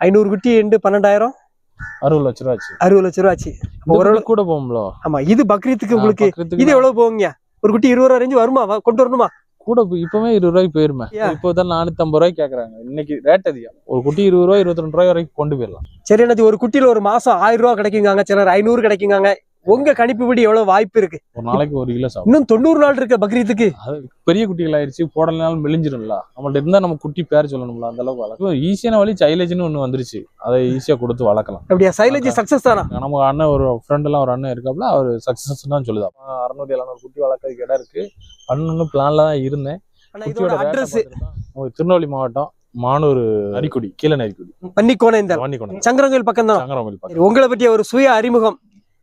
ஐநூறு குட்டி ரெண்டு பன்னெண்டாயிரம்? அறுபது லட்ச ரூபா ஆச்சு அறுபது லட்ச ரூபா ஆச்சு அப்போ ஒரு ஓரளவு கூட போகும்ல? ஆமா இது பக்ரீத்துக்கு உங்களுக்கு இது எவ்வளவு போகுங்க? ஒரு குட்டி இருபது ரூபா ரேஞ்சு வருமா? வ- கொண்டு வரணுமா? கூட இப்பவே இருபது ரூபாய்க்கு போயிருமே. Yeah. இப்போ தான் நானூத்தி ஐம்பது ரூபாய்க்கு கேக்குறாங்க. இன்னைக்கு ரேட் அதிகம். ஒரு குட்டி இருபது ரூபாய் இருபத்தி ரெண்டு ரூபாய் வரைக்கும் கொண்டு போயிடலாம். சரி அண்ணாச்சி ஒரு குட்டியில ஒரு மாசம் ஆயிரம் ரூபா கிடைக்குங்க சிலர் ஐநூறு கிடைக்குங்க உங்க கணிப்புப்படி எவ்வளவு வாய்ப்பு இருக்கு? ஒரு நாளைக்கு ஒரு கிலோ சாப்பிடும் இன்னும் தொண்ணூறு நாள் இருக்கு பக்ரீத்துக்கு. அது பெரிய குட்டிகள் ஆயிடுச்சு போடலனாலும் மெலிஞ்சிரும்ல நம்மள்ட்ட இருந்தா நம்ம குட்டி பேர் சொல்லணும்ல அந்த அளவுக்கு வளர்க்கும் ஈஸியான வழி சைலேஜ்னு ஒண்ணு வந்துருச்சு. அதை ஈஸியா கொடுத்து வளர்க்கலாம். அப்படியா? சைலேஜ் சக்சஸ் தானா? நம்ம அண்ணன் ஒரு ஃப்ரெண்ட் எல்லாம் ஒரு அண்ணன் இருக்காப்ல அவர் சக்சஸ் தான் சொல்லுதா அறுநூறு எழுநூறு குட்டி வளர்க்கறதுக்கு இடம் இருக்கு. பண்ணணும் பிளான்ல தான் இருந்தேன். அட்ரஸ் திருநெல்வேலி மாவட்டம் மானூர் நரிக்குடி கீழே நரிக்குடி பன்னிக்கோணம் இந்த வாணிக்கோணம் சங்கரங்கோயில் பக்கம் தான் சங்கரமொழி பக்கம். உங்களை பற்றிய ஒரு சுய அறிமுகம்.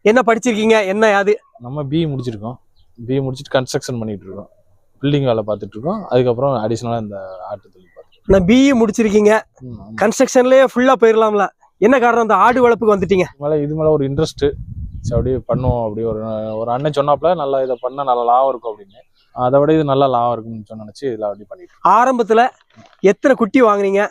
என்ன படிச்சிருக்கீங்க? என்ன யாது நம்ம பிஇ முடிச்சிருக்கோம். பிஇ முடிச்சிட்டு கன்ஸ்ட்ரக்ஷன் பண்ணிட்டு இருக்கோம். பில்டிங் வேலை பார்த்துட்டு இருக்கோம். அதுக்கப்புறம் அடிஷனலா இந்த ஆட்டு தொழில் நான் பிஇ முடிச்சிருக்கீங்க. கன்ஸ்ட்ரக்ஷன்லயே ஃபுல்லா போயிடலாம்ல என்ன காரணம் அந்த ஆடு வளர்ப்புக்கு வந்துட்டீங்க? மேல இது மேல ஒரு இன்ட்ரெஸ்ட் அப்படியே பண்ணுவோம். அப்படி ஒரு ஒரு அண்ணன் சொன்னாப்ல நல்லா இதை பண்ணா நல்லா லாபம் இருக்கும் அப்படின்னு. அதை விட இது நல்லா லாபம் இருக்கும்னு சொன்ன நினைச்சு இதில் அப்படி பண்ணிட்டு. ஆரம்பத்துல எத்தனை குட்டி வாங்குனீங்க?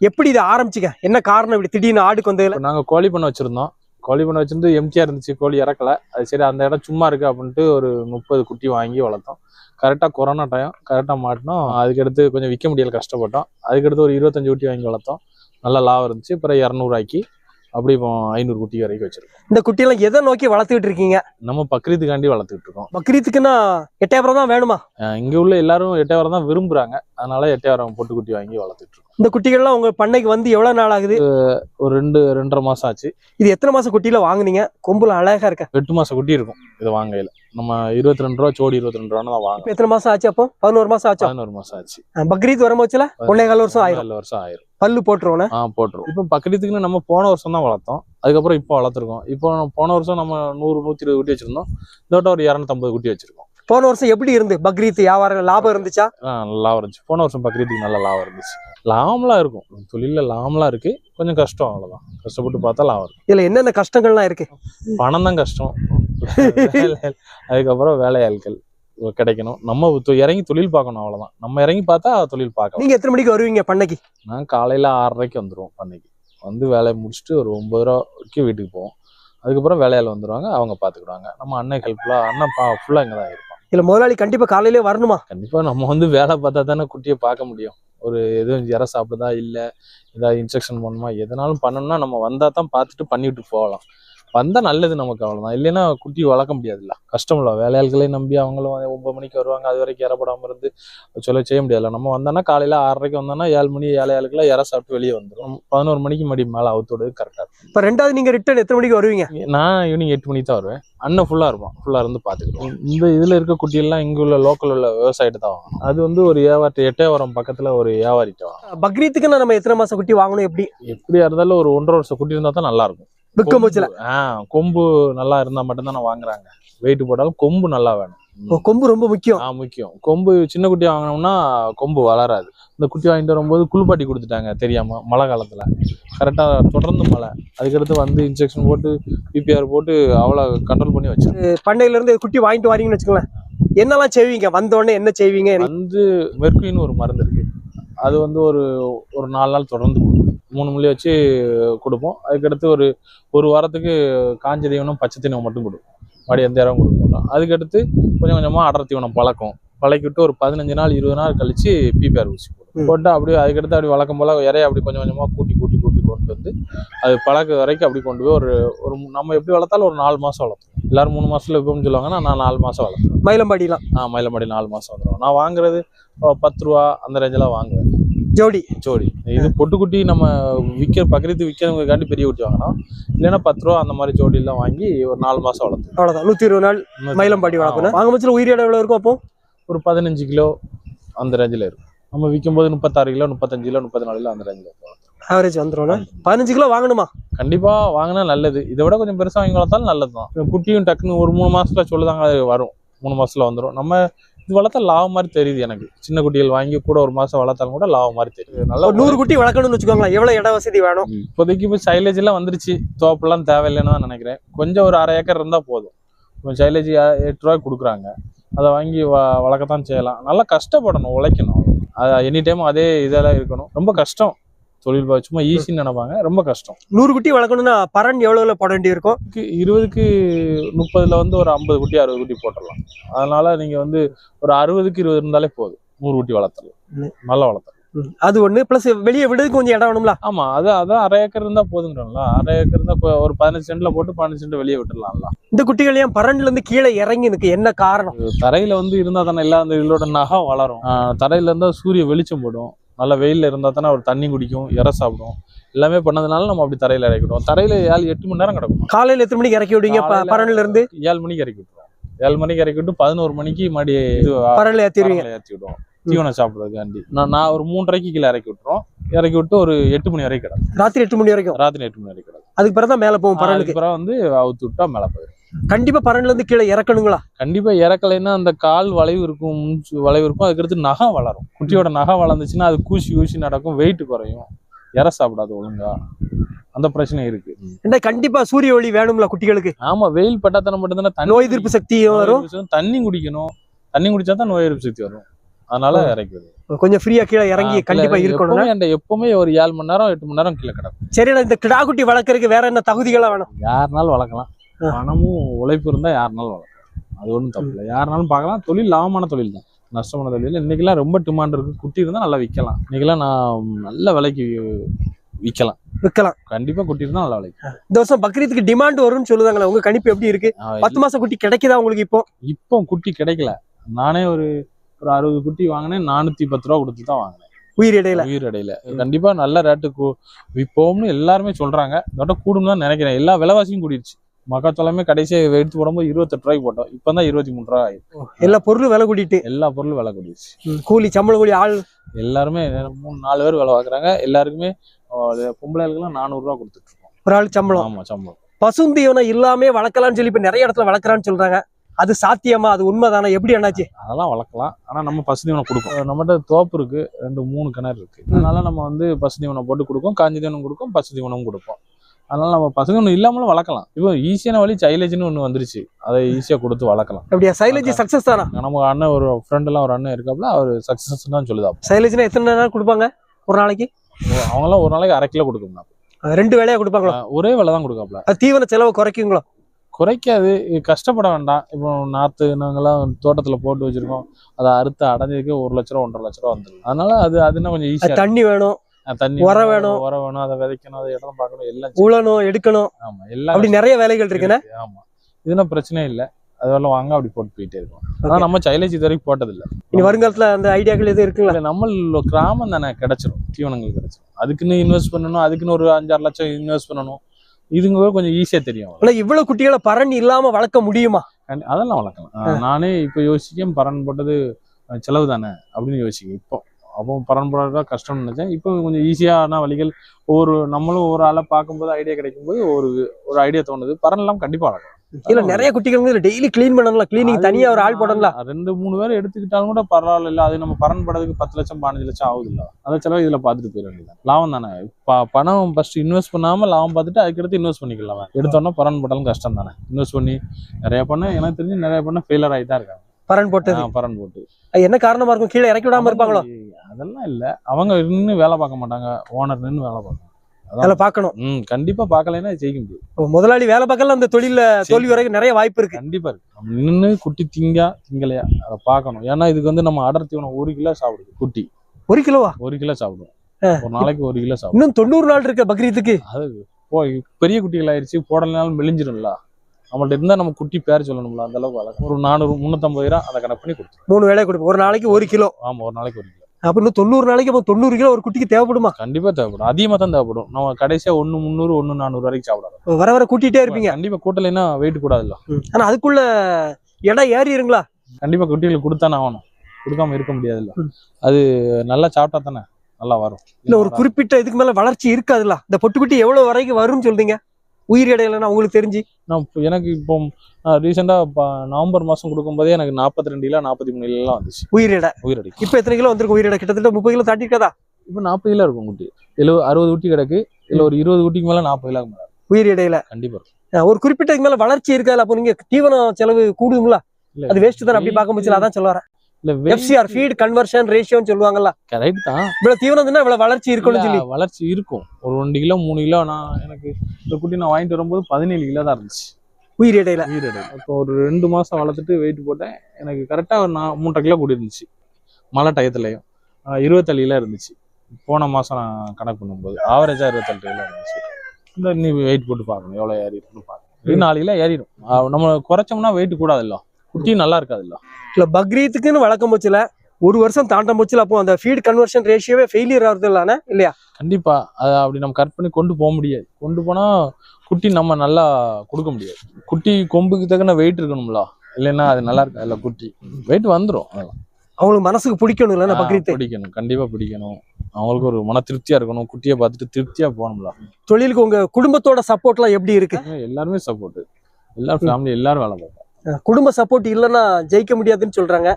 எப்படி இதை ஆரம்பிச்சீங்க என்ன காரணம் இப்படி திடீர்னு ஆடுக்கு வந்ததுல இப்போ நாங்க கோழி பண்ண வச்சிருந்தோம். கோழி பண்ண வச்சிருந்து எம்டியாக இருந்துச்சு. கோழி இறக்கல. அது சரி அந்த இடம் சும்மா இருக்குது அப்படின்ட்டு ஒரு முப்பது குட்டி வாங்கி வளர்த்தோம். கரெக்டாக கொரோனா டைம் கரெக்டாக மாட்டினோம். அதுக்கடுத்து கொஞ்சம் விற்க முடியல கஷ்டப்பட்டோம். அதுக்கடுத்து ஒரு இருபத்தஞ்சு குட்டி வாங்கி வளர்த்தோம். நல்லா லாபம் இருந்துச்சு. அப்புறம் இரநூறுவாய்க்கு அப்படி இப்போ ஐநூறு குட்டி வரைக்கும் வச்சிருக்கோம். இந்த குட்டியெல்லாம் எதை நோக்கி வளர்த்துக்கிட்டு இருக்கீங்க? நம்ம பக்ரீத்துக்காண்டி வளர்த்துக்கிட்டு இருக்கோம். பக்ரீத்துக்குன்னா எட்டாயிரம் தான் வேணுமா? இங்க உள்ள எல்லாரும் எட்டாயிரம் தான் விரும்புறாங்க. அதனால எட்டாயிரம் பொட்டு குட்டி வாங்கி வளர்த்துட்டு இருக்கோம். இந்த குட்டிகள்லாம் உங்க பண்ணைக்கு வந்து எவ்வளவு நாள் ஆகுது? ஒரு ரெண்டு ரெண்டரை மாசம் ஆச்சு. இது எத்தனை மாசம் குட்டியில வாங்குனீங்க? கொம்புல அழகா இருக்க? எட்டு மாசம் குட்டி இருக்கும் இது வாங்கையில. நம்ம இருபத்தி ரெண்டு ரூபா சோடி இருபத்தி ரெண்டு ரூபான்னு தான் வாங்க எத்தனை மாசம் ஆச்சு அப்போ? பதினோரு மாசம் ஆச்சா? பதினோரு மாசம் ஆச்சு. பக்ரீத் வரும்போச்சுல ஒன்னே கால் வருஷம் ஆயிரும். வருஷம் ஆயிரும். பல்லு போட்டுருவோம் ஆ போட்டுரும் இப்போ பக்கத்துக்குன்னு நம்ம போன வருஷம் தான் வளர்த்தோம். அதுக்கப்புறம் இப்போ வளர்த்துருக்கோம். இப்போ போன வருஷம் நம்ம நூறு நூத்தி இருபது குட்டி வச்சிருந்தோம். இதோட ஒரு இரநூத்தம்பது குட்டி வச்சிருக்கோம். போன வருஷம் எப்படி இருந்து? பக்ரீத் வியாபாரம் லாபம் இருந்துச்சா? லாபம் இருந்துச்சு. போன வருஷம் பக்ரீத்துக்கு நல்ல லாபம் இருந்துச்சு. லாபம்லாம் இருக்கும். தொழில லாபம்லாம் இருக்கு. கொஞ்சம் கஷ்டம் அவ்வளவுதான். கஷ்டப்பட்டு பார்த்தா லாபம் இருக்கும் இதுல என்னென்ன கஷ்டங்கள்லாம் இருக்கு? பணம் தான் கஷ்டம். அதுக்கப்புறம் வேலையாட்கள். கிடைக்கணும். நம்ம இறங்கி தொழில் பார்க்கணும் அவ்வளவுதான். நம்ம இறங்கி பார்த்தா தொழில் பார்க்கலாம். நீங்க எத்தனை மணிக்கு வருவீங்க பண்ணைக்கு? நான் காலையில ஆறரைக்கு வந்துருவோம் பண்ணைக்கு. வந்து வேலையை முடிச்சுட்டு ஒரு ஒன்பது ரூபாய்க்கு வீட்டுக்கு போவோம். அதுக்கப்புறம் வேலையால் வந்துருவாங்க அவங்க பார்த்துக்கிடுவாங்க. நம்ம அண்ணன் ஹெல்ப்ஃபுல்லாக அண்ணன் பா ஃபுல்லாக இங்கே தான் இருப்பான். இல்ல முதலாளி கண்டிப்பா காலையிலே வரணுமா? கண்டிப்பாக நம்ம வந்து வேலை பார்த்தா தானே குட்டியை பார்க்க முடியும். ஒரு எதுவும் இற சாப்பிடுதா இல்லை ஏதாவது இன்ஸ்ட்ரக்ஷன் பண்ணணுமா எதனாலும் பண்ணணும்னா நம்ம வந்தால் தான் பார்த்துட்டு பண்ணிவிட்டு போகலாம். வந்தால் நல்லது நமக்கு அவ்வளோதான் இல்லைன்னா குட்டி வளர்க்க முடியாதுல்ல. கஷ்டம் இல்லை வேலையாள்களை நம்பி அவங்களும் ஒன்பது மணிக்கு வருவாங்க. அது வரைக்கும் இறப்படாமல் இருந்து சொல்ல செய்ய முடியாதுல்ல. நம்ம வந்தோன்னா காலையில் ஆறரைக்கு வந்தோன்னா ஏழு மணி ஏழை ஏழுக்குள்ள இற சாப்பிட்டு வெளியே வந்துடும் பதினோரு மணிக்கு மடி மேலே அவுத்தோடு கரெக்டாக இருக்கும். இப்ப ரெண்டாவது நீங்க ரிட்டர்ன் எத்தனை மணிக்கு வருவீங்க? நான் ஈவினிங் எட்டு மணிக்கு தான் வருவேன். அண்ணன் ஃபுல்லாக இருப்பான். ஃபுல்லாக இருந்து பார்த்துக்கிடுவோம் இந்த இதில் இருக்க குட்டியெல்லாம் இங்கே உள்ள லோக்கல் உள்ள விவசாயிட்டு தான் வாங்கணும் அது வந்து ஒரு வியாபாரி எட்டயபுரம் பக்கத்தில் ஒரு வியாபாரிட்ட வாங்கணும் பக்ரீத்துக்குன்னா நம்ம எத்தனை மாசம் குட்டி வாங்கணும்? எப்படி? எப்படியா இருந்தாலும் ஒரு ஒன்றரை வருஷம் குட்டி இருந்தால் தான் நல்லா இருக்கும். விற்கும் போச்சுல. கொம்பு- நல்லா இருந்தால் மட்டும்தான் நான் வாங்குறாங்க. வெயிட் போட்டாலும் கொம்பு நல்லா வேணும். கொம்பு ரொம்ப முக்கியம். ஆ முக்கியம். கொம்பு சின்ன குட்டி வாங்கினோம்னா கொம்பு வளராது. இந்த குட்டி வாங்கிட்டு வரும்போது குளிப்பாட்டி கொடுத்துட்டாங்க தெரியாம மழை காலத்துல. கரெக்டா தொடர்ந்து மழை. அதுக்கடுத்து வந்து இன்ஜெக்ஷன் போட்டு பிபிஆர் போட்டு அவ்வளோ கண்ட்ரோல் பண்ணி வச்சு பண்ணையில இருந்து குட்டி வாங்கிட்டு வரீங்கன்னு வச்சுக்கோங்களேன். என்னெல்லாம் செய்வீங்க? வந்த உடனே என்ன செய்வீங்க? வந்து மெர்குயின்னு ஒரு மருந்து இருக்கு. அது வந்து ஒரு ஒரு நாலு நாள் தொடர்ந்து கொடுப்போம். மூணு முள்ளி வச்சு கொடுப்போம். அதுக்கடுத்து ஒரு ஒரு வாரத்துக்கு காஞ்ச தீவனம் பச்சை தீவனம் மட்டும் கொடுப்போம் மறுபடி எந்த இடம் கொடுக்க மாட்டோம். அதுக்கடுத்து கொஞ்சம் கொஞ்சமாக அடர் தீவனம் பழக்கம். பழக்கிவிட்டு ஒரு பதினஞ்சு நாள் இருபது நாள் கழிச்சு பிபிஆர் ஊசி போடும். போட்டு அப்படியே அதுக்கடுத்து அப்படி வழக்கம் போல் இறைய அப்படி கொஞ்சம் கொஞ்சமாக கூட்டி கூட்டி கூட்டி கொண்டு வந்து அது பழக்க வரைக்கும் அப்படி கொண்டு போய் ஒரு ஒரு நம்ம எப்படி வளர்த்தாலும் ஒரு நாலு மாதம் வளர்த்தோம் எல்லாரும் மூணு மாசத்துல விற்போம்னு சொல்லுவாங்கன்னா நான் நாலு மாதம் வளர்த்தேன் மயிலம்பாடிலாம். ஆ மயிலமாடி நாலு மாதம் வந்துடும் நான் வாங்குறது பத்து ரூபா அந்த ரேஞ்சில் வாங்குவேன். ஜோடி. ஜோடி. இது பொட்டுக்குட்டி நம்ம விற்கிற பக்கத்து விற்கிறவங்களுக்காண்டி பெரிய குட்டி வாங்கினோம் இல்லைன்னா பத்து ரூபா அந்த மாதிரி ஜோடியெல்லாம் வாங்கி ஒரு நாலு மாதம் வளர்த்தோம் அவ்வளவுதான். நூத்தி இருபது நாள் மயிலம்பாடி வளர்க்கணும் வாங்க பட்சத்தில் உயிரிட எவ்வளவு இருக்கும் அப்போ? ஒரு பதினஞ்சு கிலோ அந்த ரேஞ்சில் இருக்கும். நம்ம விற்கும்போது முப்பத்தாறு கிலோ முப்பத்தஞ்சு கிலோ முப்பத்தி நாலு கிலோ அந்த ரேஞ்சில் இருக்கும். ஆவரேஜ் வந்துடும் பதினஞ்சு கிலோ வாங்கணுமா? கண்டிப்பாக வாங்கினா நல்லது. இதை விட கொஞ்சம் பெருசாக வாங்கி வளர்த்தாலும் நல்லது தான் குட்டியும் டக்குன்னு ஒரு மூணு மாசத்துல சொல்லுதாங்க அது வரும். மூணு மாசத்துல வந்துடும் நம்ம இது வளர்த்தா லாபம் மாதிரி தெரியுது எனக்கு. சின்ன குட்டிகள் வாங்கி கூட ஒரு மாசம் வளர்த்தாலும் கூட லாபம் மாதிரி தெரியுது. நல்லா ஒரு நூறு குட்டி வளர்க்கணும்னு வச்சுக்கோங்களேன். எவ்வளவு இட வசதி வேணும்? இப்போதைக்கு இப்போ சைலேஜ் எல்லாம் வந்துருச்சு. தோப்பெல்லாம் தேவையில்லைன்னு தான் நினைக்கிறேன். கொஞ்சம் ஒரு அரை ஏக்கர் இருந்தால் போதும். இப்போ சைலேஜ் எட்டு ரூபாய்க்கு கொடுக்குறாங்க. அதை வாங்கி வ வளர்க்கத்தான் செய்யலாம். நல்லா கஷ்டப்படணும் உழைக்கணும். அது எனி டைம் அதே இதெல்லாம் இருக்கணும். ரொம்ப கஷ்டம். தொழில் பா- சும்மா ஈஸின்னு நினைப்பாங்க. ரொம்ப கஷ்டம். நூறு குட்டி வளர்க்கணும்னா பரன் எவ்வளவுல போட வேண்டி இருக்கும் இருபதுக்கு முப்பதுல வந்து ஒரு ஐம்பது குட்டி அறுபது குட்டி போட்டுடலாம். அதனால நீங்க வந்து ஒரு அறுபதுக்கு இருபது இருந்தாலே போதும். நூறு குட்டி வளர்த்தலாம் ம். நல்லா வளர்த்தலாம் ம். அது ஒண்ணு பிளஸ் வெளியே விடுறதுக்கு கொஞ்சம் இடம் வேணும்ல? ஆமா அது அதான் அரை ஏக்கர் இருந்தா போதுங்கிறோம்ல அரை ஏக்கர் இருந்தா ஒரு பதினஞ்சு சென்ட்ல போட்டு பதினஞ்சு சென்ட் வெளியே விட்டுடலாம்ல. இந்த குட்டிகள் ஏன் பரன்ல இருந்து கீழே இறங்கி இருக்கு என்ன காரணம்? தரையில வந்து இருந்தா தானே எல்லாம் அந்த இதோட நகம் வளரும். தரையில இருந்தா சூரிய வெளிச்சம் போடும். நல்ல வெயில்ல இருந்தா தானே ஒரு தண்ணி குடிக்கும் இற சாப்பிடும். எல்லாமே பண்ணதுனால நம்ம அப்படி தரையில இறக்கிடுவோம் தரையில ஏழு எட்டு மணி நேரம் கிடக்கும். காலையில எத்தனை மணிக்கு இறக்கி விடுவீங்க? ப- காலையில பரன்ல இருந்து ஏழு மணிக்கு இறக்கி விட்டுருவோம். ஏழு மணிக்கு இறக்கி விட்டு பதினோரு மணிக்கு மறுபடி இது பரன்ல ஏத்திடுவீங்க. பரன்ல ஏற்றி விடுவோம் தீவனம் சாப்பிட்றதுக்காண்டி. நான் நான் ஒரு மூன்றரைக்கு கீழே இறக்கி விட்டுறோம் இறக்கி விட்டு ஒரு எட்டு மணி வரைக்கும் கிடக்கும். ராத்திரி எட்டு மணி வரைக்கும்? ராத்திரி எட்டு மணி வரைக்கும் கிடக்கும். அதுக்கு பிறகு தான் மேல போகும் பரனுக்கு அதுக்கப்புறம் வந்து அவுத்து விட்டா மேலே போயிடும். கண்டிப்பா பரன்ல இருந்து கீழே இறக்கணுங்களா? கண்டிப்பா இறக்கலைன்னா அந்த கால் வளைவு இருக்கும் வளைவு இருக்கும் அதுக்கடுத்து நகம் வளரும். குட்டியோட நகம் வளர்ந்துச்சுன்னா அது கூசி ஊசி நடக்கும் வெயிட் குறையும். இற சாப்பிடாது ஒழுங்கா. அந்த பிரச்சனை இருக்கு. என்ன கண்டிப்பா சூரிய ஒளி வேணும்ல குட்டிகளுக்கு? ஆமா வெயில் பட்டாத்தனம் மட்டும்தானே நோய் எதிர்ப்பு நோய் வரும். சக்தி- தண்ணி குடிக்கணும். தண்ணி குடிச்சா தான் நோய் எதிர்ப்பு சக்தி வரும். அதனால இறக்குது கொஞ்சம் ஃப்ரீயா கீழே இறங்கி கண்டிப்பா இருக்கணும் என்கிட்ட எப்பவுமே ஒரு ஏழு மணி நேரம் எட்டு மணி நேரம் கீழே கிடக்கும். சரி இந்த கிடா குட்டி வளர்க்கறதுக்கு வேற என்ன தகுதிகளா வேணும்? யாருனாலும் வளர்க்கலாம். பணமும் உழைப்பு இருந்தா யாருனாலும் வளர்க்கலாம். அது ஒன்றும் தப்பு இல்லை. யாருனாலும் பார்க்கலாம். தொழில் லாபமான தொழில் தான். நஷ்டமான தொழில் இன்னைக்கெல்லாம் ரொம்ப டிமாண்ட் இருக்கு. குட்டி இருந்தா நல்லா விற்கலாம். இன்னைக்கெல்லாம் நான் நல்ல விலைக்கு விற்கலாம். விற்கலாம். கண்டிப்பா குட்டி இருந்தா நல்ல விலைக்கு. இந்த வருஷம் பக்ரீத்துக்கு டிமாண்ட் வரும்னு சொல்லுதாங்களே உங்க கணிப்பு எப்படி இருக்கு? பத்து மாசம் குட்டி கிடைக்குதா உங்களுக்கு இப்போ? இப்போ குட்டி கிடைக்கல. நானே ஒரு ஒரு அறுபது குட்டி வாங்கினேன். நானூத்தி பத்து ரூபா கொடுத்து தான் வாங்கினேன். உயிர் இடையில. உயிர் இடையில. கண்டிப்பா நல்ல ரேட்டு விற்போம்னு எல்லாருமே சொல்றாங்க. இதோட கூடும் தான் நினைக்கிறேன். எல்லா விலைவாசியும் கூடிருச்சு. மக்காச்சோளமே கடைசியாக எடுத்து போடும்போது இருபத்தெட்டு ரூபாய்க்கு போட்டோம். இப்போ தான் இருபத்தி மூணு ரூபாய் ஆயிடுச்சு. எல்லா பொருளும் விலை கூட்டிட்டு எல்லா பொருளும் விலை கூடிருச்சு கூலி சம்பள கூலி ஆள். எல்லாருமே மூணு நாலு பேர் வேலை பார்க்குறாங்க. எல்லாருக்குமே அஹ், பொம்பளைகளுக்கெல்லாம் நானூறுரூவா கொடுத்துட்டு இருக்கோம் ஒரு ஆள் சம்பளம். ஆமா சம்பளம். பசுந்தீவனம் இல்லாமே வளர்க்கலாம்னு சொல்லி இப்ப நிறைய இடத்துல வளர்க்கறான்னு சொல்றாங்க. அது சாத்தியமா? அது உண்மைதானா? எப்படி என்னாச்சு? அதெல்லாம் வளர்க்கலாம். ஆனா நம்ம பசுதீவனம் கொடுப்போம். நம்மகிட்ட தோப்பு இருக்கு. ரெண்டு மூணு கிணறு இருக்கு. அதனால நம்ம வந்து பசுதீவனம் போட்டு கொடுப்போம். காஞ்சி தீவனம் கொடுப்போம் பசுதீவனம் கொடுப்போம். அதனால நம்ம பசுதீவனம் இல்லாமலும் வளர்க்கலாம். இப்போ ஈஸியான வழி சைலேஜ்னு ஒன்று வந்துருச்சு. அதை ஈஸியாக கொடுத்து வளர்க்கலாம். அப்படியா? சைலேஜ் சக்சஸ் தானா? நம்ம அண்ணன் ஒரு ஃப்ரெண்ட் எல்லாம் ஒரு அண்ணன் இருக்காப்புல அவர் சக்சஸ் தான் சொல்லுதா சைலேஜ்னா எத்தனை நேரம் கொடுப்பாங்க? ஒரு நாளைக்கு? அவங்களாம் ஒரு நாளைக்கு அரை கிலோ கொடுக்கணும் ரெண்டு வேலையா கொடுப்பாங்களா? ஒரே வேலை தான் கொடுக்காப்புல. அது தீவன செலவு குறைக்குங்களோ? குறைக்காது. கஷ்டப்பட வேண்டாம். இப்போ நாற்று நாங்கெல்லாம் தோட்டத்துல போட்டு வச்சிருக்கோம். அதை அறுத்து அடைஞ்சதுக்கு ஒரு லட்ச ரூபா ஒன்றரை லட்ச ரூபா வந்துடும் அதனால அது அதுனா கொஞ்சம் அது ஈஸியா தண்ணி வேணும். தண்ணி உரம் வேணும். உரம் வேணும் அதை விதைக்கணும் அதை இடம் பார்க்கணும் எல்லாம். உழணும் எடுக்கணும். ஆமா எல்லாம் அப்படி நிறைய வேலைகள் இருக்குண்ணே. இருக்கு. ஆமா. இதுனா பிரச்சனை இல்லை. அதெல்லாம் வாங்க அப்படி போட்டு போயிட்டே இருக்கோம். ஆனா நம்ம சைலேஜ் இது வரைக்கும் போட்டது இல்ல இனி வருங்காலத்துல அந்த ஐடியாக்கள் எதுவும் இருக்குங்களா? நம்ம கிராமம் தானே கிடைச்சிரும் தீவனங்கள் கிடைச்சிரும். அதுக்குன்னு இன்வெஸ்ட் பண்ணணும் அதுக்குன்னு ஒரு அஞ்சாறு லட்சம் இன்வெஸ்ட் பண்ணணும். இதுங்க கொஞ்சம் ஈஸியா தெரியும் ஆனா இவ்வளவு குட்டிகளை பரண் இல்லாம வளர்க்க முடியுமா? அதெல்லாம் வளர்க்கலாம். நானே இப்போ யோசிக்கேன் பரன் போட்டது செலவு தானே அப்படின்னு யோசிக்க இப்போ. அப்போ போடுறதா கஷ்டம்னு நினைச்சேன். இப்போ கொஞ்சம் ஈஸியான வழிகள் ஒரு நம்மளும் ஒரு ஆளை பார்க்கும்போது ஐடியா கிடைக்கும்போது ஒரு ஒரு ஐடியா தோணுது. பரன் எல்லாம் கண்டிப்பா வளர்க்கலாம் இல்ல நிறைய குட்டிகள் டெய்லி க்ளீன் பண்ணணும்ல கிளீனிங் அது தனியா ஒரு ஆள் நான் ரெண்டு மூணு பேர் எடுத்துக்கிட்டாலும் கூட பரவாயில்ல இல்ல அது நம்ம பரன் படத்துக்கு பத்து லட்சம் பதினஞ்சு லட்சம் ஆகுது இல்ல அந்த செலவு இதுல பாத்துட்டு போயிட வேண்டியது லாபம் தானே? ப- பணம் ஃபர்ஸ்ட் இன்வெஸ்ட் பண்ணாம லாபம் பார்த்துட்டு அதுக்கடுத்து இன்வெஸ்ட் பண்ணிக்கலாம் எடுத்தோன்னா பரன் போட்டாலும் கஷ்டம் தானே? இன்வெஸ்ட் பண்ணி நிறைய பண்ண எனக்கு தெரிஞ்சு நிறைய பண்ண ஃபெயிலர் ஆகி தான் இருக்காங்க. பரண் போட்டது ஆ, பரன் போட்டு. என்ன காரணமா இருக்கும்? கீழே இறக்கி விடாம இருப்பாங்களோ? அதெல்லாம் இல்ல. அவங்க நின்னு வேலை பார்க்க மாட்டாங்க. ஓனர் நின்னு வேலை பார்க்கணும். அதில் பார்க்கணும். ம் கண்டிப்பா பார்க்கலைன்னா ஜெயிக்க முடியும் முதலாளி வேலை பார்க்கல அந்த தொழில தோல்வி வரைக்கும் நிறைய வாய்ப்பு இருக்கு. கண்டிப்பா இருக்கு. நின்னு குட்டி திங்கா திங்கலையா அதை பார்க்கணும். ஏன்னா இதுக்கு வந்து நம்ம அடர் தீவனம் ஒரு கிலோ சாப்பிடுது குட்டி. ஒரு கிலோவா? ஒரு கிலோ சாப்பிடும். ஒரு நாளைக்கு ஒரு கிலோ சாப்பிடும் இன்னும் தொண்ணூறு நாள் இருக்க பக்ரீத்துக்கு. அது பெரிய குட்டிகள் ஆயிடுச்சு போடலைனாலும் மெலிஞ்சிடும்ல நம்மள்ட்ட இருந்தா நம்ம குட்டி பேர் சொல்லணும்ல அந்த அளவுக்கு வளர்க்கும் ஒரு நானூறு முந்நூத்தம்பது ரூபா அதை கணக்கு பண்ணி கொடுத்துரும். மூணு வேலையை கொடுப்போம். ஒரு நாளைக்கு ஒரு கிலோ. ஆமா ஒரு நாளைக்கு ஒரு கிலோ. அப்ப இன்னும் தொண்ணூறு நாளைக்கு அப்போ தொண்ணூறு கிலோ ஒரு குட்டிக்கு தேவைப்படுமா? கண்டிப்பா தேவைப்படும். அதிகமா தான் தேவைப்படும். நம்ம கடைசியா ஒண்ணு முந்நூறு ஒண்ணு நானூறு வரைக்கும் சாப்பிடலாம். வர வர கூட்டிட்டே இருப்பீங்க. கண்டிப்பா கூட்டலைன்னா வெயிட் கூடாதுல்ல. ஆனா அதுக்குள்ள இடம் ஏறிடுங்களா கண்டிப்பா குட்டிகளுக்கு கொடுத்தானே ஆகணும். கொடுக்காம இருக்க முடியாதுல்ல. அது நல்லா சாப்பிட்டா தானே நல்லா வரும். இல்ல ஒரு குறிப்பிட்ட இதுக்கு மேல வளர்ச்சி இருக்காதுல்ல? இந்த பொட்டுக்குட்டி எவ்வளவு வரைக்கும் வரும்னு சொல்றீங்க? உயிர் இடையிலன்னா உங்களுக்கு தெரிஞ்சு? நான் எனக்கு இப்போ ரீசெண்டாக நவம்பர் மாதம் கொடுக்கும்போதே எனக்கு நாற்பத்தி ரெண்டு கிலோ நாற்பத்தி மூணு கிலோலாம் வந்துச்சு. உயிர் எடை உயிரடி இப்ப எத்தனை கிலோ வந்திருக்கு உயிர் எடை கிட்டத்தட்ட முப்பது கிலோ தாண்டி இருக்காதா? இப்போ நாற்பது கிலோ இருக்கும் குட்டி. எழுபது அறுபது குட்டி கிடக்கு. இதில் ஒரு இருபது குட்டிக்கு மேலே நாற்பது கிலோ மேலே. உயிர் இடையில கண்டிப்பாக ஒரு குறிப்பிட்ட மேல வளர்ச்சி இருக்காதுல்ல அப்போ நீங்க தீவனம் செலவு கூடுங்களா இல்ல, அது வேஸ்ட் தான்? அப்படி பார்க்க முடியல அதான் சொல்ல வரேன். இல்ல எஃப்சிஆர் ஃபீட் கன்வர்ஷன் ரேஷியோன்னு சொல்லுவாங்கல்ல. கரெக்ட் தான். இவ்வளவு தீவனம் இருந்தா இவ்வளவு வளர்ச்சி இருக்கணும்னு சொல்லி. வளர்ச்சி இருக்கும். ஒரு ரெண்டு கிலோ மூணு கிலோ நான் எனக்கு இந்த குட்டி நான் வாங்கிட்டு வரும்போது பதினேழு கிலோ தான் இருந்துச்சு. உயிர் இடையில. ஈரடு இப்போ ஒரு ரெண்டு மாசம் வளர்த்துட்டு வெயிட் போட்டேன். எனக்கு கரெக்டா ஒரு நான் மூன்றரை கிலோ கூடி இருந்துச்சு. மழை டயத்துலயும். இருபத்தேழு கிலோ இருந்துச்சு. போன மாசம் நான் கணக்கு பண்ணும்போது ஆவரேஜா இருபத்தெட்டு கிலோ இருந்துச்சு. இந்த நீ வெயிட் போட்டு பார்க்கணும். எவ்வளவு ஏறி இருக்குன்னு பார்க்கணும் நாலு கிலோ ஏறிடும். நம்ம குறைச்சோம்னா வெயிட் கூடாதுல்ல. குட்டி நல்லா இருக்காதுல்ல. இல்ல பக்ரீத்துக்குன்னு வளர்க்கும் போச்சுல ஒரு வருஷம் தாண்டம் போச்சுல அப்போ அந்த ஃபீட் கன்வர்ஷன் ரேஷியோவே ஃபெயிலியர் ஆகுது இல்லானே இல்லையா? கண்டிப்பா. அதை அப்படி நம்ம கட் பண்ணி கொண்டு போக முடியாது. கொண்டு போனா குட்டி நம்ம நல்லா கொடுக்க முடியாது. குட்டி கொம்புக்கு தகுந்த வெயிட் இருக்கணும்ல. இல்லைன்னா அது நல்லா இருக்காதுல்ல குட்டி. வெயிட் வந்துடும் அவங்களுக்கு மனசுக்கு பிடிக்கணும் இல்லைன்னா ஆ, பக்ரீத்து? பிடிக்கணும். கண்டிப்பா பிடிக்கணும். அவங்களுக்கு ஒரு மன திருப்தியா இருக்கணும். குட்டியை பார்த்துட்டு திருப்தியா போகணும்ல. தொழிலுக்கு உங்க குடும்பத்தோட சப்போர்ட்லாம் எப்படி இருக்கு? எல்லாருமே சப்போர்ட் எல்லாரும் ஃபேமிலி எல்லாரும் வேலை பார்ப்போம் குடும்ப சப்போர்ட் இல்லைன்னா ஜெயிக்க முடியாதுன்னு சொல்றாங்க.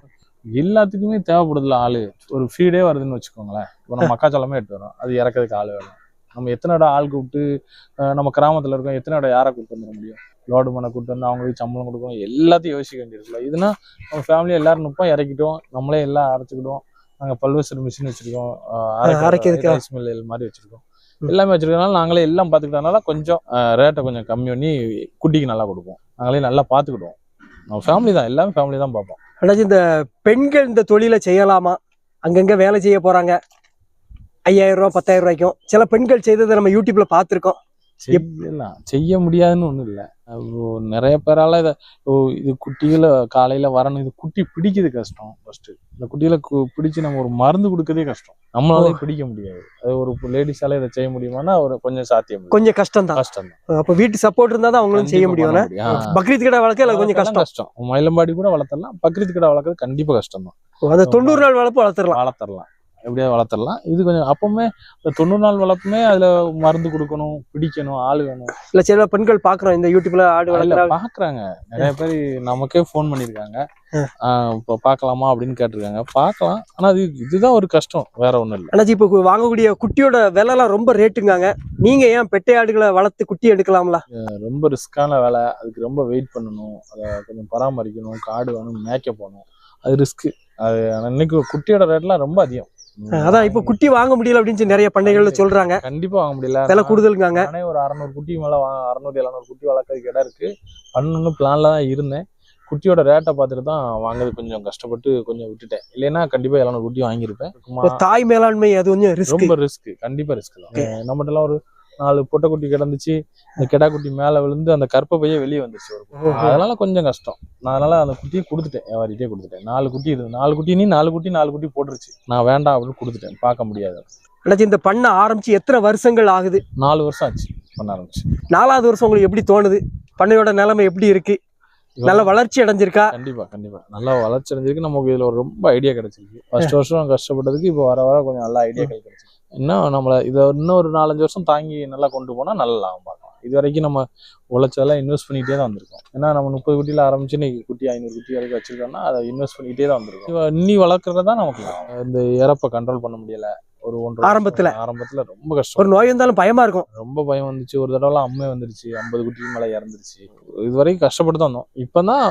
எல்லாத்துக்குமே தேவைப்படுதுல ஆளு. ஒரு ஃபீடே வருதுன்னு வச்சுக்கோங்களேன். இப்போ நம்ம மக்காச்சோளமே எடுத்து வரோம் அது இறக்கிறதுக்கு ஆள் வேணும். நம்ம எத்தனை இடம் ஆள் கூப்பிட்டு நம்ம கிராமத்துல இருக்கோம் எத்தனை இடம் யாரை கூப்பிட்டு வந்துட முடியும்? லோடு பண்ண கூப்பிட்டு வந்து அவங்களுக்கு சம்பளம் கொடுக்கணும். எல்லாத்தையும் யோசிக்க வேண்டியிருக்குல்ல இதுனா நம்ம ஃபேமிலி எல்லாரும் நிற்போம் இறக்கிட்டோம். நம்மளே எல்லாம் அரைச்சிக்கிட்டோம் நாங்கள் பல்வேறு மிஷின் வச்சிருக்கோம். அரைக்கிறதுக்கு. ரைஸ் மில் மாதிரி வச்சிருக்கோம். எல்லாமே வச்சிருக்கனால நாங்களே எல்லாம் பார்த்துக்கிட்டனால கொஞ்சம் ரேட்டை கொஞ்சம் கம்மி பண்ணி குட்டிக்கு நல்லா கொடுப்போம். நாங்களே நல்லா பார்த்துக்கிடுவோம். நம்ம ஃபேமிலி தான் எல்லாமே ஃபேமிலி தான் பார்ப்போம். அண்ணாச்சி இந்த பெண்கள் இந்த தொழிலை செய்யலாமா? அங்கங்க வேலை செய்ய போறாங்க. ஐயாயிரம் ரூபாய் பத்தாயிரம் ரூபாய்க்கும். சில பெண்கள் செய்ததை நம்ம யூடியூப்ல பார்த்திருக்கோம். செய்யலாம் செய்ய முடியாதுன்னு ஒண்ணும் இல்ல. நிறைய பேரால இத இது குட்டிகளை காலையில வரணும் இது குட்டி பிடிக்கிறது கஷ்டம் ஃபர்ஸ்ட் இந்த குட்டிகளை பிடிச்சு நம்ம ஒரு மருந்து கொடுக்கறதே கஷ்டம். நம்மளாலே பிடிக்க முடியாது. அது ஒரு லேடிஸால இதை செய்ய முடியுமான்னா ஒரு கொஞ்சம் சாத்தியம். கொஞ்சம் கஷ்டம் தான் கஷ்டம் தான் அப்ப வீட்டு சப்போர்ட் இருந்தா தான் அவங்களும் செய்ய முடியும். பக்ரீத் கடை வளர்க்க கொஞ்சம் கஷ்டம். கஷ்டம். மயிலம்பாடி கூட வளர்த்தரலாம். பக்ரீத் கடை வளர்க்கறது கண்டிப்பா கஷ்டம் தான் அந்த தொண்ணூறு நாள் வளர்ப்பு வளர்த்துடலாம் வளர்த்தரலாம். எப்படியாவது வளர்த்தரலாம் இது கொஞ்சம் அப்பவுமே இந்த தொண்ணூறு நாள் வளர்ப்புமே அதுல மருந்து கொடுக்கணும் பிடிக்கணும் ஆள் வேணும். இல்ல சில பெண்கள் பாக்குறோம் இந்த யூடியூப்ல ஆடு வளர்க்குறாங்க. பாக்குறாங்க. நிறைய பேர் நமக்கே ஃபோன் பண்ணிருக்காங்க இப்போ பார்க்கலாமா அப்படின்னு கேட்டிருக்காங்க. பார்க்கலாம் ஆனா அது இதுதான் ஒரு கஷ்டம் வேற ஒண்ணும் இல்ல. அண்ணாச்சி இப்போ வாங்கக்கூடிய குட்டியோட விலை எல்லாம் ரொம்ப ரேட்டுங்காங்க. நீங்க ஏன் பெட்டை ஆடுகளை வளர்த்து குட்டி எடுக்கலாம்ல? ரொம்ப ரிஸ்கான வேலை. அதுக்கு ரொம்ப வெயிட் பண்ணணும். அதை கொஞ்சம் பராமரிக்கணும். காடு வேணும் மேய்க்க போகணும். அது ரிஸ்க் அது இன்னைக்கு குட்டியோட ரேட்லாம் ரொம்ப அதிகம். அதான் இப்போ குட்டி வாங்க முடியல அப்படின்னு சொல்லி நிறைய பண்ணைகள்ல சொல்றாங்க. கண்டிப்பா வாங்க முடியல. விலை கூடுதலுங்காங்க. ஒரு அறநூறு குட்டி மேல அறநூறு எழுநூறு குட்டி வளர்க்கறதுக்கு இடம் இருக்கு. பண்ணணும்னு பிளான்ல தான் இருந்தேன். குட்டியோட ரேட்டை பார்த்துட்டு தான் வாங்குறது கொஞ்சம் கஷ்டப்பட்டு கொஞ்சம் விட்டுட்டேன். இல்லைன்னா கண்டிப்பா எழுநூறு குட்டி வாங்கியிருப்பேன். தாய் மேலாண்மை அது கொஞ்சம் ரொம்ப ரிஸ்க் கண்டிப்பா ரிஸ்க் தான். நம்மகிட்ட ஒரு நாலு பொட்டைக்குட்டி கிடந்துச்சு இந்த கிடா குட்டி மேல விழுந்து அந்த கற்பை பையே வெளியே வந்துச்சு ஒரு. அதனால கொஞ்சம் கஷ்டம். நான் அதனால அந்த குட்டியை கொடுத்துட்டேன் வியாபாரிட்டே கொடுத்துட்டேன். நாலு குட்டி இது நாலு குட்டி நீ நாலு குட்டி நாலு குட்டி போட்டுருச்சு. நான் வேண்டாம் அப்படின்னு கொடுத்துட்டேன். பார்க்க முடியாது. அண்ணாச்சி இந்த பண்ணை ஆரம்பிச்சு எத்தனை வருஷங்கள் ஆகுது? நாலு வருஷம் ஆச்சு பண்ண ஆரம்பிச்சு. நாலாவது வருஷம் உங்களுக்கு எப்படி தோணுது? பண்ணையோட நிலைமை எப்படி இருக்கு? நல்ல வளர்ச்சி அடைஞ்சிருக்கா? கண்டிப்பா கண்டிப்பா. நல்லா வளர்ச்சி அடைஞ்சிருக்கு. நமக்கு இதுல ஒரு ரொம்ப ஐடியா கிடைச்சிருக்கு. ஃபர்ஸ்ட் வருஷம் கஷ்டப்பட்டதுக்கு இப்போ வர வர கொஞ்சம் நல்ல ஐடியாக்கள் கிடைச்சிருக்கு. இன்னும் நம்மள இதை இன்னும் ஒரு நாலஞ்சு வருஷம் தாங்கி நல்லா கொண்டு போனா நல்ல லாபம் பார்க்கலாம். இது வரைக்கும் நம்ம உழைச்சதெல்லாம் இன்வெஸ்ட் பண்ணிட்டே தான் வந்திருக்கோம். ஏன்னா நம்ம முப்பது குட்டியில ஆரம்பிச்சு இன்னைக்கு குட்டி ஐநூறு குட்டி வரைக்கும் வச்சிருக்கோம்னா அதை இன்வெஸ்ட் பண்ணிட்டே தான் வந்திருக்கோம். இன்னி வளர்க்கறது தான் நமக்கு. இந்த இறப்பை கண்ட்ரோல் பண்ண முடியல. ஒரு வருஷம் ஆரம்பத்துல? ஆரம்பத்துல ரொம்ப கஷ்டம். ஒரு நோய் வந்தாலும் பயமா இருக்கும். ரொம்ப பயம் வந்துச்சு. ஒரு தடவைலாம் அம்மே வந்துருச்சு. ஐம்பது குட்டிக்கு மேல இறந்துருச்சு. இது வரைக்கும் கஷ்டப்பட்டு தான் வந்தோம். இப்பதான்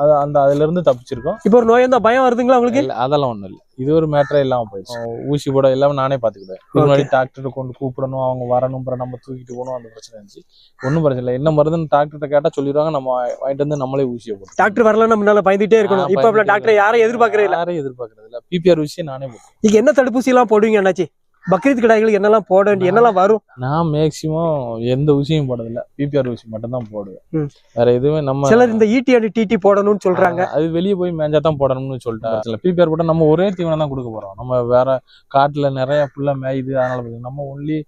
அது அந்த அதுல இருந்து தப்பிச்சிருக்கோம். இப்போ ஒரு நோய் வந்தா பயம் வருதுங்களா உங்களுக்கு? இல்ல, அதெல்லாம் ஒண்ணும் இல்ல. இது ஒரு மேட்டரே இல்லாம போயிடுச்சு. ஊசி போட எல்லாமே நானே பாத்துக்கிட்டேன். இதுக்கு முன்னாடி டாக்டர் கொண்டு கூப்பிடணும் அவங்க வரணும் நம்ம தூக்கிட்டு போகணும் அந்த பிரச்சனை இருந்துச்சு. ஒன்றும் பிரச்சனை இல்லை. என்ன மருந்துன்னு டாக்டர்கிட்ட கேட்டா சொல்லிடுவாங்க நம்ம வாங்கிட்டு வந்து நம்மளே ஊசியை போட்டோம் டாக்டர் வரலன்னா முன்னால பயந்துட்டே இருக்கணும். இப்ப டாக்டர் யாரையும் எதிர்பார்க்கறே இல்ல யாரையும் எதிர்பார்க்கறது இல்ல பிபிஆர் ஊசியை நானே போட்டேன் நீங்க என்ன தடுப்பூசி எல்லாம் போடுவீங்க அண்ணாச்சி? பக்ரீத் கிடாய்களுக்கு என்னெல்லாம் போட வேண்டிய என்னெல்லாம் வரும்? நான் மேக்சிமம் எந்த ஊசியும் போடுறதில்ல பிபிஆர் ஊசி மட்டும் தான் போடுவேன். வேற எதுவுமே நம்ம சிலர் இந்த ஈடி அண்ட் டிடி போடணும்னு சொல்றாங்க. அது வெளியே போய் மேஞ்சா தான் போடணும்னு சொல்லிட்டாங்க பிபிஆர் போட்டா நம்ம ஒரே தீவனம் தான் கொடுக்க போறோம். நம்ம வேற காட்டுல நிறைய புல்ல மேயுது அதனால நம்ம ஒன்லி